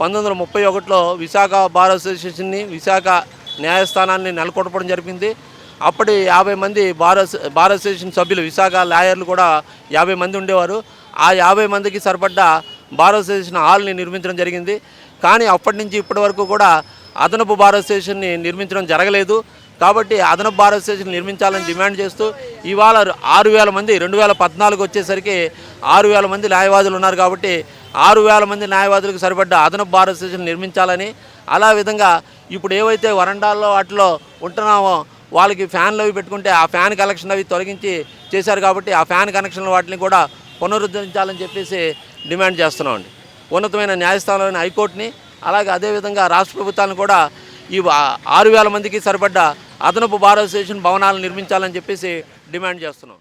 పంతొమ్మిది వందల ముప్పై ఒకటిలో విశాఖ బార్ అసోసియేషన్ని విశాఖ న్యాయస్థానాన్ని నెలకొట్టడం జరిగింది అప్పటి యాభై మంది బార్ బార్ అసోసియేషన్ సభ్యులు విశాఖ లాయర్లు కూడా యాభై మంది ఉండేవారు. ఆ యాభై మందికి సరిపడ్డ బార్ అసోసియేషన్ హాల్ని నిర్మించడం జరిగింది. కానీ అప్పటి నుంచి ఇప్పటి వరకు కూడా అదనపు బార్ అసోసియేషన్ని నిర్మించడం జరగలేదు. కాబట్టి అదనపు భారత్ స్టేషన్ నిర్మించాలని డిమాండ్ చేస్తూ ఇవాళ ఆరు వేల మంది రెండు వేల పద్నాలుగు వచ్చేసరికి ఆరు వేల మంది న్యాయవాదులు ఉన్నారు కాబట్టి ఆరు వేల మంది న్యాయవాదులకు సరిపడ్డ అదనపు భారత్ స్టేషన్ నిర్మించాలని అలా విధంగా ఇప్పుడు ఏవైతే వరండాల్లో వాటిలో ఉంటున్నామో వాళ్ళకి ఫ్యాన్లు అవి పెట్టుకుంటే ఆ ఫ్యాన్ కనెక్షన్ అవి తొలగించి చేశారు కాబట్టి ఆ ఫ్యాన్ కనెక్షన్లు వాటిని కూడా పునరుద్ధరించాలని చెప్పేసి డిమాండ్ చేస్తున్నామండి. ఉన్నతమైన న్యాయస్థానంలోని హైకోర్టుని అలాగే అదేవిధంగా రాష్ట్ర ప్రభుత్వాలను కూడా ఈ ఆరు వేల మందికి సరిపడ్డ అదనపు బార్ అసోసియేషన్ భవనాలు నిర్మించాలని చెప్పేసి డిమాండ్ చేస్తున్నాం.